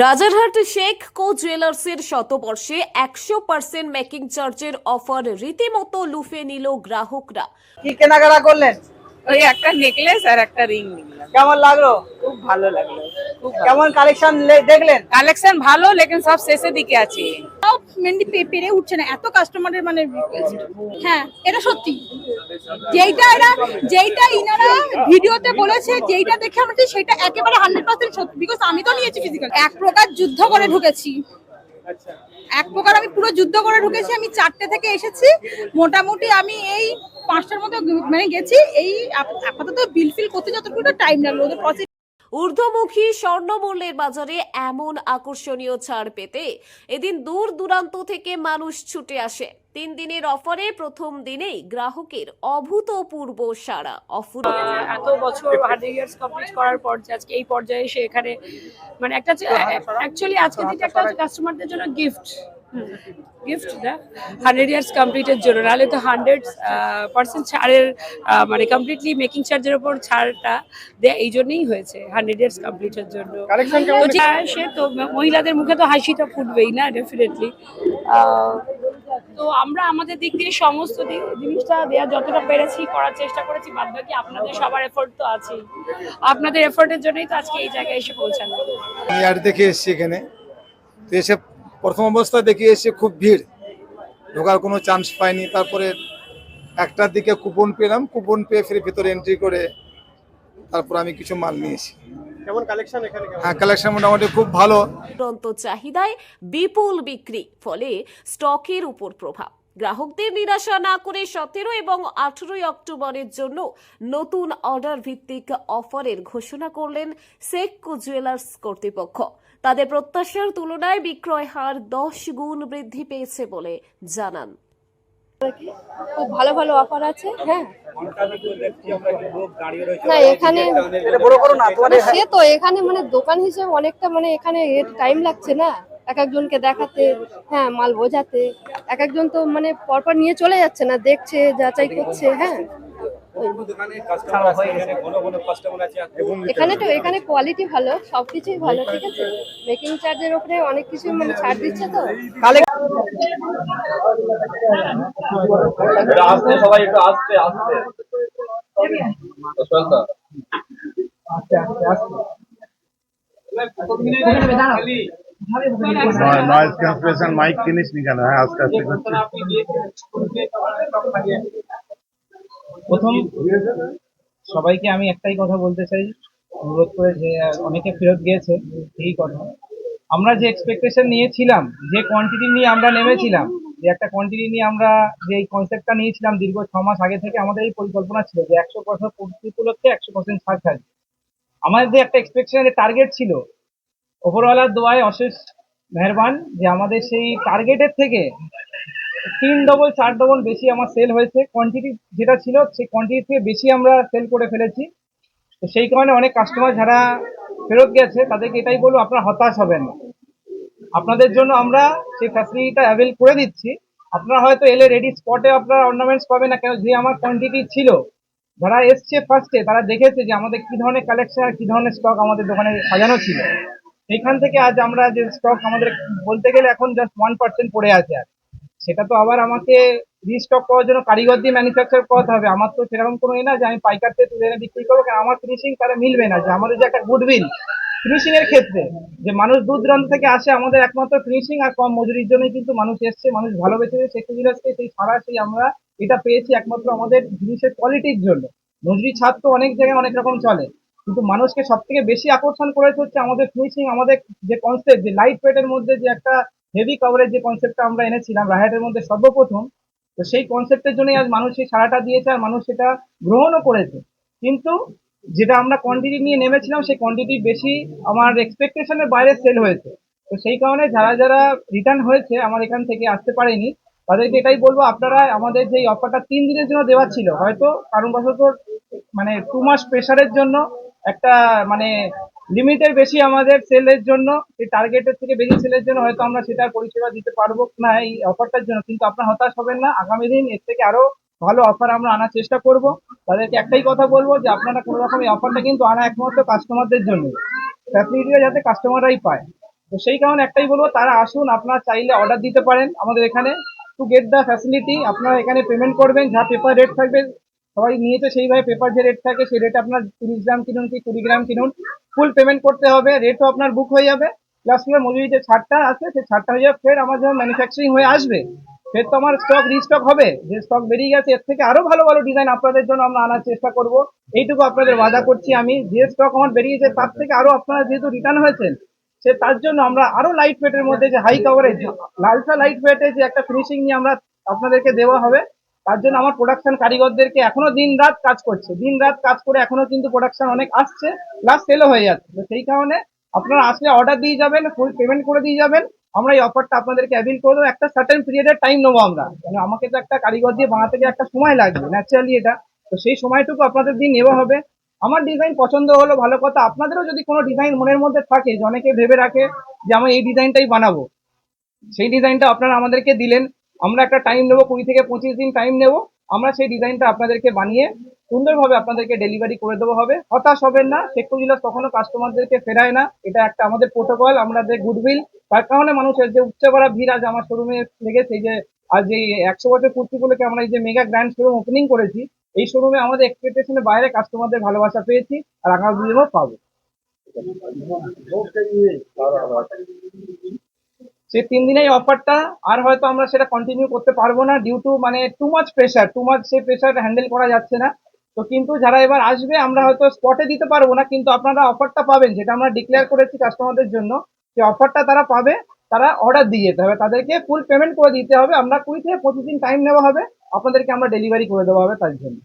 রাজারহাট শেখ কো জুয়েলার্সের শতবর্ষে একশো percent making চার্জের offer রীতিমতো লুফে নিল গ্রাহকরা। কি কেনাকাটা করলেন? ওই একটা নেকলেস আর একটা রিং নিলাম। কেমন লাগল? খুব ভালো লাগল। কেমন কালেকশন দেখলেন? কালেকশন ভালো লেকিন সব শেষের দিকে আছে। তাও মেনলি পেরে উঠছে না এত কাস্টমারের মানে। হ্যাঁ এটা সত্যি। যেইটা এরা যেইটা ইনারা ভিডিওতে বলেছে যেইটা দেখে আমরা সেটা একেবারে হান্ড্রেড পার্সেন্ট সত্যি। বিকজ আমি তো নিয়েছি ফিজিক্যাল এক প্রকার যুদ্ধ করে ঢুকেছি। এক প্রকার আমি পুরো যুদ্ধ করে ঢুকেছি। আমি চারটে থেকে এসেছি। মোটামুটি আমি এই পাঁচটার মতো মানে গেছি। এই আপ- আপাতত বিল ফিল করতে যতটুকু টাইম লাগল ওদের প্রসেস ঊর্ধ্বমুখী স্বর্ণমূল্যের বাজারে এমন আকর্ষণীয় ছাড় পেতে এদিন দূর দূরান্ত থেকে মানুষ ছুটে আসে। তিন দিনের অফারে প্রথম দিনেই গ্রাহকের অভূতপূর্ব সাড়া অফুর এত বছর হান্ড্রেড ইয়ার্স কমপ্লিট করার পর যে আজকে এই পর্যায়ে এসে এখানে মানে একটা অ্যাকচুয়ালি আজকে দিনটা একটা কাস্টমারদের জন্য গিফট গিফট না? হান্ড্রেড ইয়ার্স কমপ্লিটের জন্য। নাহলে তো হান্ড্রেড পার্সেন্ট ছাড়ের মানে কমপ্লিটলি মেকিং চার্জের উপর ছাড়টা দেয়া এই জন্যই হয়েছে হান্ড্রেড ইয়ার্স কমপ্লিটের জন্য। আসে তো মহিলাদের মুখে তো হাসিটা ফুটবেই না ডেফিনেটলি তো আমরা আমাদের দিক দিয়ে সমস্ত জিনিসটা দেওয়া যতটা পেরেছি করার চেষ্টা করেছি বাদ বাকি আপনাদের সবার এফোর্ট তো আছেই। আপনাদের এফোর্টের জন্যই তো আজকে এই জায়গায় এসে পৌঁছানো আর দেখে এসেছি এখানে। তো এসে প্রথম অবস্থায় দেখি এসে খুব ভিড়। ঢোকার কোনো চান্স পাইনি। তারপরে একটার দিকে কুপন পেলাম। কুপন পেয়ে ফিরে ভিতরে এন্ট্রি করে তারপর আমি কিছু মাল নিয়েছি। কেমন কালেকশন এখানে? কেমন? হ্যাঁ কালেকশন মোটামুটি খুব ভালো। চাহিদায় বিপুল বিক্রি ফলে স্টকের উপর প্রভাব। গ্রাহকদের নিরাশা না করে সতেরো এবং আঠেরোই অক্টোবরের জন্য নতুন অর্ডার ভিত্তিক অফারের ঘোষণা করলেন সেক্কো জুয়েলার্স কর্তৃপক্ষ। তাদের প্রত্যাশার তুলনায় বিক্রয় হার দশ গুণ বৃদ্ধি পেয়েছে বলে জানান। খুব ভালো ভালো অফার আছে হ্যাঁ। না এখানে এটা বড় করো না তোমার সে তো এখানে মানে দোকান হিসেবে অনেকটা মানে এখানে টাইম লাগছে না। এক একজনকে দেখাতে হ্যাঁ মাল বোঝাতে। এক একজন তো মানে পরপর নিয়ে চলে যাচ্ছে না দেখছে যাচাই করছে হ্যাঁ। এখানে তো এখানে কোয়ালিটি ভালো সবকিছুই ভালো ঠিক আছে? মেকিং চার্জের উপরে অনেক কিছু মানে ছাড় দিচ্ছে তো। আসতে সবাই একটু আসতে আসতে চল তো নয়েজ ক্যান্সেলেশন মাইক কিনিস নি কেন হ্যাঁ আস্তে আস্তে করছি। প্রথম সবাইকে আমি একটাই কথা বলতে চাই অনুরোধ করে যে অনেকে ফেরত গিয়েছে এই কথা। আমরা যে এক্সপেকটেশন নিয়েছিলাম যে কোয়ান্টিটি নিয়ে আমরা নেমেছিলাম যে একটা কোয়ান্টিটি নিয়ে আমরা যে এই কনসেপ্টটা নিয়েছিলাম দীর্ঘ ছ মাস আগে থেকে আমাদের এই পরিকল্পনা ছিল যে একশো পার্সেন্ট উপলক্ষে একশো পার্সেন্ট ছাড় থাকবে আমাদের যে একটা এক্সপেকটেশনের টার্গেট ছিল ওপরওয়ালার দোয়ায় অশেষ মেহরবান যে আমাদের সেই টার্গেটের থেকে তিন ডবল চার ডবল বেশি আমার সেল হয়েছে। কোয়ান্টিটি যেটা ছিল, সেই কোয়ান্টিটি থেকে বেশি আমরা সেল করে ফেলেছি। তো সেই কারণে অনেক কাস্টমার যারা ফেরত গেছে, তাদেরকে এটাই বলব, আপনারা হতাশ হবেন না। আপনাদের জন্য আমরা সেই ফ্যাসিলিটিটা অ্যাভেল করে দিচ্ছি। আপনারা হয়তো এলে রেডি স্পটে আপনারা অর্নামেন্টস পাবেন না, কেন যে আমার কোয়ান্টিটি ছিল। যারা এসছে ফার্স্টে তারা দেখেছে যে আমাদের কি ধরনের কালেকশন আর কি ধরনের স্টক আমাদের দোকানে সাজানো ছিল। সেইখান থেকে আজ আমরা যে স্টক আমাদের বলতে গেলে এখন জাস্ট ওয়ান পার্সেন্ট পড়ে আছে আর। সেটা তো আবার আমাকে রিস্টক করার জন্য কারিগর দিয়ে ম্যানুফ্যাকচার করতে হবে। আমার তো সেরকম কোনো এ না যে আমি পাইকার থেকে তুলে এনে বিক্রি করব, কারণ আমার ফিনিশিং তারা মিলবে না। যে আমাদের যে একটা গুডউইল ফিনিশিং এর ক্ষেত্রে যে মানুষ দূর দূরান্ত থেকে আসে, আমাদের একমাত্র ফিনিশিং আর কম মজুরির জন্যই কিন্তু মানুষ এসছে, মানুষ ভালোবেসেছে সেই জিনিসকে সেই ছাড়া সেই আমরা এটা পেয়েছি একমাত্র আমাদের জিনিসের কোয়ালিটির জন্য। মজুরি ছাড় তো অনেক জায়গায় অনেক রকম চলে। কিন্তু মানুষকে সব থেকে বেশি আকর্ষণ করেছে হচ্ছে আমাদের ফিনিশিং আমাদের যে কনসেপ্ট যে লাইট ওয়েটের মধ্যে যে একটা হেভি কভারেজ যে কনসেপ্টটা আমরা এনেছিলাম রাইহাটের মধ্যে সর্বপ্রথম, তো সেই কনসেপ্টের জন্যই আজ মানুষ সেই সাড়াটা দিয়েছে আর মানুষ সেটা গ্রহণও করেছে। কিন্তু যেটা আমরা কোয়ান্টিটি নিয়ে নেমেছিলাম, সেই কোয়ান্টিটি বেশি আমার এক্সপেকটেশনের বাইরে সেল হয়েছে। তো সেই কারণে যারা যারা রিটার্ন হয়েছে, আমার এখান থেকে আসতে পারেনি, তাদেরকে এটাই বলব, আপনারা আমাদের যে অফারটা তিন দিনের জন্য দেওয়া ছিল, হয়তো কারণ কারণবশত মানে টু মাস প্রেশারের জন্য একটা মানে লিমিটের বেশি আমাদের সেলের জন্য, এই টার্গেটের থেকে বেশি সেলের জন্য হয়তো আমরা সেটার পরিষেবা দিতে পারব না এই অফারটার জন্য। কিন্তু আপনার হতাশ হবেন না, আগামী দিন এর থেকে আরও ভালো অফার আমরা আনার চেষ্টা করব। তাদেরকে একটাই কথা বলব যে, আপনারা কোনো রকম এই অফারটা কিন্তু আনা একমাত্র কাস্টমারদের জন্য। ফ্যাসিলিটিটা যাতে কাস্টমাররাই পায়। তো সেই কারণে একটাই বলব, তারা আসুন, আপনারা চাইলে অর্ডার দিতে পারেন আমাদের এখানে। টু গেট দ্য ফ্যাসিলিটি আপনারা এখানে পেমেন্ট করবেন, যা পেপার রেট থাকবে সবাই নিয়েছে সেইভাবে পেপার যে রেট থাকে, সেই রেট আপনার তিরিশ গ্রাম কিনুন কি কুড়ি গ্রাম কিনুন। ফুল পেমেন্ট করতে হবে রেটও আপনার বুক হয়ে যাবে। প্লাস আপনার মজুরি যে ছাড়টা আছে, সেই ছাড়টা হয়ে যাবে, ফের আমার যখন ম্যানুফ্যাকচারিং হয়ে আসবে, ফের তো আমার স্টক রিস্টক হবে। যে স্টক বেরিয়ে গেছে, এর থেকে আরও ভালো ভালো ডিজাইন আপনাদের জন্য আমরা আনার চেষ্টা করব। এইটুকু আপনাদের ওয়াদা করছি আমি। যে স্টক আমার বেরিয়েছে, তার থেকে আরও আপনারা যেহেতু রিটার্ন হয়েছেন, সে তার জন্য আমরা আরও লাইট ওয়েটের মধ্যে যে হাই কভারেজ আলট্রা লাইট ওয়েটে যে একটা ফিনিশিং নিয়ে আমরা আপনাদেরকে দেওয়া হবে তার জন্য আমার প্রোডাকশন কারিগরদেরকে এখনও দিন রাত কাজ করছে। দিন রাত কাজ করে এখনও কিন্তু প্রোডাকশন অনেক আসছে প্লাস সেলও হয়ে যাচ্ছে। তো সেই কারণে আপনারা আসলে অর্ডার দিয়ে যাবেন ফুল পেমেন্ট করে দিয়ে যাবেন। আমরা এই অফারটা আপনাদেরকে অ্যাভিল করে দেবো। একটা সার্টেন পিরিয়ডের টাইম নেব আমরা। কেন আমাকে তো একটা কারিগর দিয়ে বানাতে গিয়ে একটা সময় লাগবে ন্যাচারালি এটা। তো সেই সময়টুকু আপনাদের দিয়ে নেওয়া হবে। আমার ডিজাইন পছন্দ হলো ভালো কথা। আপনাদেরও যদি কোনো ডিজাইন মনের মধ্যে থাকে, যে অনেকে ভেবে রাখে যে আমি এই ডিজাইনটাই বানাবো, সেই ডিজাইনটা আপনারা আমাদেরকে দিলেন। আমরা একটা টাইম নেব, কুড়ি থেকে পঁচিশ দিন টাইম নেব। আমরা সেই ডিজাইনটা আপনাদেরকে বানিয়ে সুন্দরভাবে আপনাদেরকে ডেলিভারি করে দেবো হবে। হতাশ হবেন না শেখপুর জেলা কখনো কাস্টমারদেরকে ফেরায় না। এটা একটা আমাদের প্রোটোকল আমাদের গুডউইল তার কারণে মানুষের যে উচ্চ করা ভিড় আজ আমার শোরুমে লেগেছে যে আজ এই একশো বছর পূর্তি উপলক্ষে আমরা এই যে মেগা গ্র্যান্ড শোরুম ওপেনিং করেছি, এই শোরুমে আমাদের এক্সপেকটেশনের বাইরে কাস্টমারদের ভালোবাসা পেয়েছি আর আগামী দিনেও পাবো। সেই তিন দিনের অফারটা আর হয়তো আমরা সেটা কন্টিনিউ করতে পারব না ডিউ টু মানে too much pressure too much সেই প্রেশার হ্যান্ডেল করা যাচ্ছে না। তো কিন্তু যারা এবার আসবে, আমরা হয়তো স্পটে দিতে পারব না, কিন্তু আপনারা অফারটা পাবেন, যেটা আমরা ডিক্লেয়ার করেছি কাস্টমারদের জন্য। যে অফারটা তারা পাবে, তারা অর্ডার দিয়ে যেতে হবে। তাদেরকে ফুল পেমেন্ট করে দিতে হবে। আমরা কুড়ি থেকে পঁচিশ দিন টাইম নেওয়া হবে। আপনাদেরকে আমরা ডেলিভারি করে দেওয়া হবে তার জন্য।